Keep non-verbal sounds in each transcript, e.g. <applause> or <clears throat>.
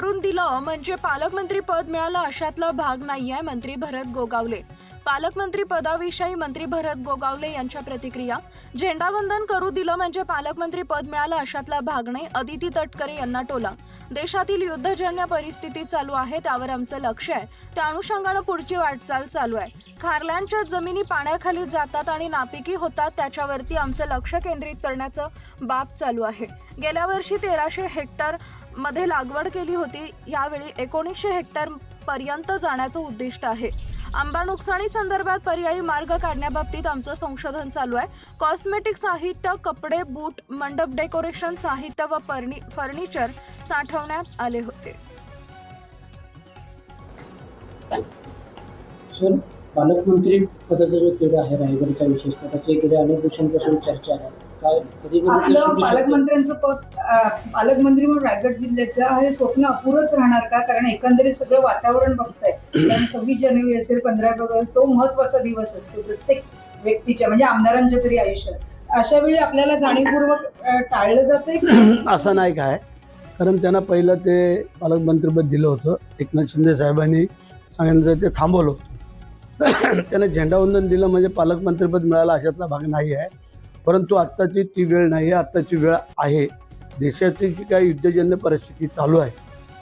करून दिलं म्हणजे पालकमंत्री पद मिळालं अशातला भाग नाहीये मंत्री भरत गोगावले. पालकमंत्री पदाविषयी मंत्री भरत गोगावले यांच्या प्रतिक्रिया झेंडावंदन करू दिलं म्हणजे पालकमंत्री पद मिळालं अशातला भाग नाही अदिती तटकरे यांना टोला. देशातील युद्धजन्य परिस्थिती चालू आहे त्यावर आमचं लक्ष आहे. त्या अनुषंगानं पुढची वाटचाल चालू आहे. खारल्यांच्या जमिनी पाण्याखाली जातात आणि नापिकी होतात त्याच्यावरती आमचं लक्ष केंद्रित करण्याचं बाब चालू आहे. गेल्या वर्षी तेराशे हेक्टरमध्ये लागवड केली होती. यावेळी एकोणीसशे हेक्टर पर्यंत जाण्याचं उद्दिष्ट आहे. आंबा नुकसानी संदर्भात पर्यायी मार्ग काढण्याबाबतीत आमचं संशोधन चालू आहे. कॉस्मेटिक साहित्य कपडे बूट मंडप डेकोरेशन साहित्य व फर्नि फर्निचर साठवण्यात आले होते. पालकमंत्री पदाचा जो तिढा आहे रायगडचा विशेषतः त्याच्या इकडे अनेक दिवसांपासून चर्चा आहे. काय कधी आपलं? पालकमंत्र्यांचं पद पालकमंत्री म्हणून रायगड जिल्ह्याचं हे स्वप्न अपुरंच राहणार का? कारण एकंदरीत सगळं वातावरण बघताय कारण सव्वीस जानेवारी असेल पंधरा ऑगस्ट तो महत्त्वाचा दिवस असतो प्रत्येक व्यक्तीच्या म्हणजे आमदारांच्या तरी आयुष्यात. अशा वेळी आपल्याला जाणीवपूर्वक टाळलं जातंय? <clears throat> असं नाही काय. कारण त्यांना पहिलं ते पालकमंत्रीपद दिलं होतं. एकनाथ शिंदे साहेबांनी सांगितलं ते थांबवलं होतं. <clears throat> त्यांना झेंडावंदन दिलं म्हणजे पालकमंत्रीपद मिळालं अशातला भाग नाही आहे. परंतु आत्ताची ती वेळ नाही आहे. आत्ताची वेळ आहे. देशाची जी काही युद्धजन्य परिस्थिती चालू आहे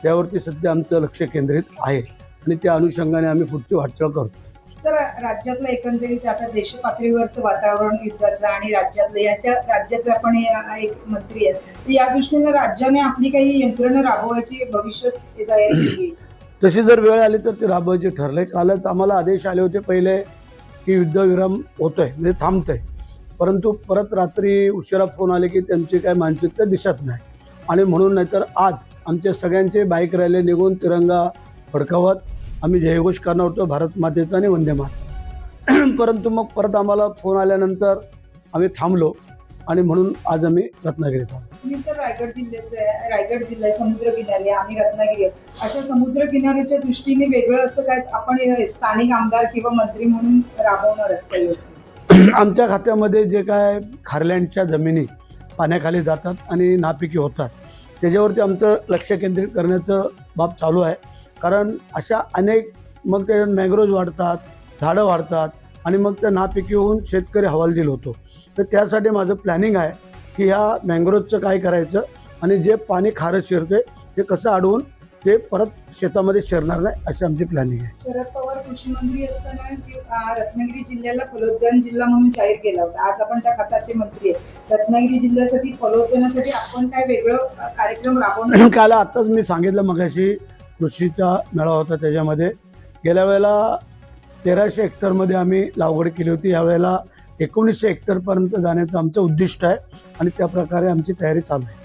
त्यावरती सध्या आमचं लक्ष केंद्रित आहे. आणि त्या अनुषंगाने आम्ही पुढची वाटचाल करतो. तर राज्यातलं एकंदरीत आता देश पातळीवरचं वातावरण युद्धाचं आणि राज्यातलं याच्या राज्याचे आपण एक मंत्री आहेत. तर या दृष्टीने राज्याने आपली काही यंत्रणा राबवायची भविष्यात तयारी तशी जर वेळ आली तर ते राबवायचे ठरले कालच आम्हाला आदेश आले होते पहिले की युद्धविराम होतोय म्हणजे थांबतंय. परंतु परत रात्री उशिरा फोन आले की त्यांची काय मानसिकता दिसत नाही. आणि म्हणून नाहीतर आज आमच्या सगळ्यांचे बाईक रॅली निघून तिरंगा फडकावत आम्ही जयघोष करणार होतो भारत मातेचा आणि वंदे माता <clears throat> परंतु मग परत आम्हाला फोन आल्यानंतर आम्ही थांबलो आणि म्हणून आज आम्ही रत्नागिरीत आलो तुम्ही सर रायगड जिल्ह्याचे आहे रायगड जिल्हा समुद्र किनारी आम्ही रत्नागिरी. अशा समुद्र किनाऱ्याच्या दृष्टीने वेगळं असं काय आपण स्थानिक आमदार किंवा मंत्री म्हणून राबवणार आहात? <clears throat> आमच्या खात्यामध्ये जे काय खारलँडच्या जमिनी पाण्याखाली जातात आणि नापिकी होतात त्याच्यावरती आमचं लक्ष केंद्रित करण्याचं बाब चालू आहे कारण अशा अनेक मग ते मॅग्रोज वाढतात झाडं वाढतात आणि मग त्या नापिकी होऊन शेतकरी हवालदिल होतो. तर त्यासाठी माझं प्लॅनिंग आहे की ह्या मॅंग्रोजचं काय करायचं आणि जे पाणी खारं शिरते ते कसं अडवून ते परत शेतामध्ये शिरणार नाही अशी आमची प्लॅनिंग आहे. शरद पवार कृषी मंत्री असताना रत्नागिरी जिल्ह्याला फलोद्यान जिल्हा म्हणून जाहीर केला होता. आज आपण त्या खात्याचे मंत्री आहे रत्नागिरी जिल्ह्यासाठी फलोद्यानासाठी आपण काय वेगळं कार्यक्रम राबवणार <clears throat> काल आत्ताच मी सांगितलं मगाशी कृषीचा मेळा होता त्याच्यामध्ये. गेल्या वेळेला तेराशे हेक्टरमध्ये आम्ही लागवड केली होती. यावेळेला एकोणीसशे हेक्टरपर्यंत जाण्याचं आमचं उद्दिष्ट आहे आणि त्या प्रकारे आमची तयारी चालू आहे.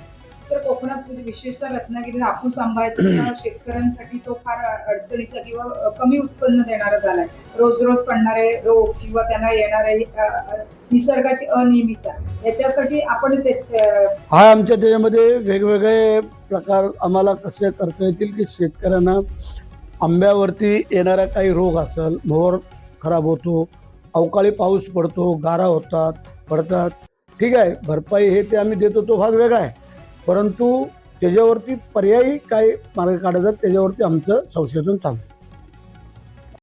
सर कोकणात विशेषतः रत्नागिरी हापूस आंबा आहे. शेतकऱ्यांसाठी तो फार अडचणीचा किंवा कमी उत्पन्न देणारा झालाय रोज रोज पडणारे रोग किंवा त्यांना येणारे निसर्गाची अनियमितता याच्यासाठी आपण हा आमच्या त्याच्यामध्ये वेगवेगळे प्रकार आम्हाला कसे करता येतील की शेतकऱ्यांना आंब्यावरती येणारा काही रोग असेल मोहर खराब होतो अवकाळी पाऊस पडतो गारा होतात पडतात. ठीक आहे भरपाई हे ते आम्ही देतो तो भाग वेगळा आहे. परंतु त्याच्यावरती पर्यायी काही मार्ग काढायचा त्याच्यावरती आमचं संशोधन चालू